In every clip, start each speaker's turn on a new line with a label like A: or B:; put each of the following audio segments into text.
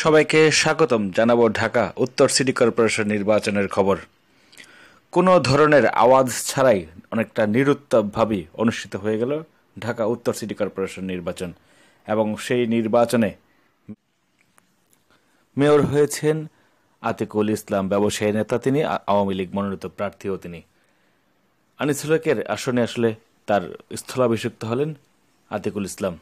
A: সবাইকে স্বাগতম। জানাব ঢাকা উত্তর সিটি কর্পোরেশন নির্বাচনের খবর। কোনো ধরনের আওয়াজ ছাড়াই অনেকটা নিরুত্তাপভাবেই অনুষ্ঠিত হয়ে গেল ঢাকা উত্তর সিটি কর্পোরেশন নির্বাচন এবং সেই নির্বাচনে মেয়র হয়েছেন আতিকুল ইসলাম ব্যবসায়ী নেতা তিনি আওয়ামী লীগ মনোনীত প্রার্থীও তিনি। আনিসুল হকের আসনে আসলে তার স্থলাভিষিক্ত হলেন আতিকুল ইসলাম।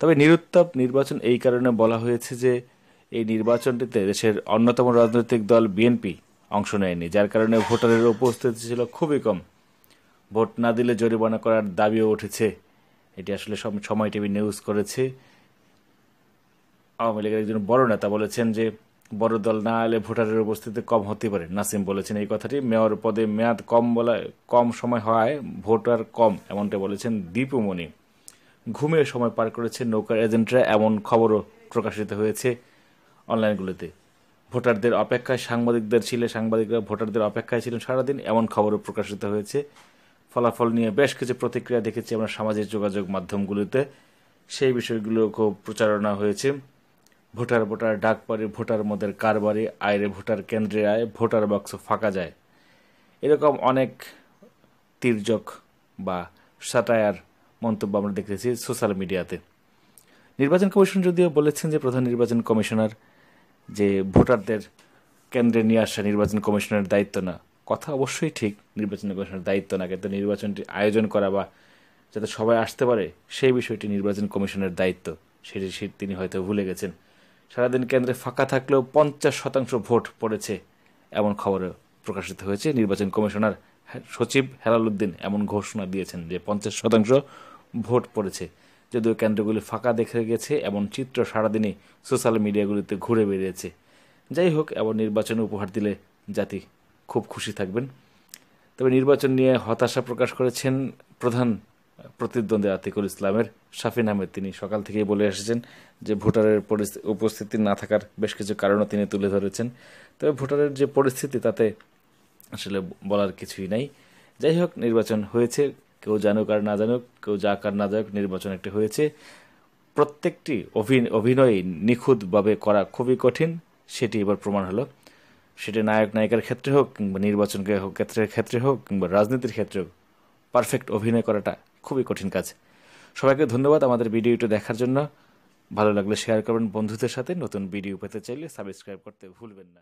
A: তবে নিরুত্তাপ নির্বাচন এই কারণে বলা হয়েছে যে এই নির্বাচনটিতে দেশের অন্যতম রাজনৈতিক দল বিএনপি অংশ নেয়নি, যার কারণে ভোটারের উপস্থিতি ছিল খুবই কম। ভোট না দিলে জরিমানা করার দাবিও উঠেছে। এটি আসলে সম- সময় টিভি নিউজ করেছে। আওয়ামী লীগের একজন বড় নেতা বলেছেন যে, বড় দল না এলে ভোটারের উপস্থিতি কম হতে পারে। নাসিম বলেছেন এই কথাটি। মেয়র পদে মেয়াদ কম বলা, কম সময় হওয়ায় ভোটার কম, এমনটা বলেছেন দীপুমণি ঘুমিয়ে সময় পার করেছে নৌকার এজেন্টরা এমন খবরও প্রকাশিত হয়েছে অনলাইনগুলোতে। ভোটারদের অপেক্ষায় সাংবাদিকদের ছিল সাংবাদিকরা ভোটারদের অপেক্ষায় ছিলেন সারাদিন, এমন খবরও প্রকাশিত হয়েছে। ফলাফল নিয়ে বেশ কিছু প্রতিক্রিয়া দেখেছি আমরা সামাজিক যোগাযোগ মাধ্যমগুলোতে। সেই বিষয়গুলো খুব প্রচারণা হয়েছে। ভোটার ভোটার ডাক পরে, ভোটার মদের কারবারে, আয়রে ভোটার কেন্দ্রে আয়, ভোটার বাক্স ফাঁকা যায়। এরকম অনেক তির্যক বা সাটায়ার মন্তব্য আমরা দেখেছি সোশ্যাল মিডিয়াতে। নির্বাচন কমিশন যদিও বলেছেন যে প্রধান নির্বাচন কমিশনার যে ভোটারদের কেন্দ্রে নিয়ে আসা নির্বাচন কমিশনের দায়িত্ব না, কথা অবশ্যই ঠিক, নির্বাচন কমিশনের দায়িত্ব না, কিন্তু নির্বাচনটি আয়োজন করা বা যাতে সবাই আসতে পারে, সেই বিষয়টি নির্বাচন কমিশনের দায়িত্ব, সেটি তিনি হয়তো ভুলে গেছেন। সারাদিন কেন্দ্রে ফাঁকা থাকলেও পঞ্চাশ শতাংশ ভোট পড়েছে, এমন খবর প্রকাশিত হয়েছে। নির্বাচন কমিশনার সচিব হেলাল উদ্দিন এমন ঘোষণা দিয়েছেন যে পঞ্চাশ শতাংশ ভোট পড়েছে। যদিও কেন্দ্রগুলি ফাঁকা দেখে গেছে, এমন চিত্র সারাদিনই সোশ্যাল মিডিয়াগুলিতে ঘুরে বেরিয়েছে যাই হোক এমন নির্বাচনে উপহার দিলে জাতি খুব খুশি থাকবেন। তবে নির্বাচন নিয়ে হতাশা প্রকাশ করেছেন প্রধান প্রতিদ্বন্দ্বী আতিকুল ইসলামের শাফিন আহমেদ। তিনি সকাল থেকেই বলে এসেছেন যে ভোটারের উপস্থিতি না থাকার বেশ কিছু কারণও তিনি তুলে ধরেছেন। তবে ভোটারের যে পরিস্থিতি তাতে আসলে বলার কিছুই নাই। যাই হোক, নির্বাচন হয়েছে। কেউ জানুক আর না জানুক, কেউ যাক আর না যাক, নির্বাচন একটি হয়েছে। প্রত্যেকটি অভি- অভিনয় নিখুঁতভাবে করা খুবই কঠিন, সেটি এবার প্রমাণ হলো। সেটা নায়ক, নায়িকার ক্ষেত্রে হোক কিংবা নির্বাচন ক্ষেত্রের ক্ষেত্রে হোক কিংবা রাজনীতির ক্ষেত্রে হোক, পারফেক্ট অভিনয় করাটা খুবই কঠিন কাজ। সবাইকে ধন্যবাদ আমাদের ভিডিওটি দেখার জন্য। ভালো লাগলে শেয়ার করবেন বন্ধুদের সাথে। নতুন ভিডিও পেতে চাইলে সাবস্ক্রাইব করতে ভুলবেন না।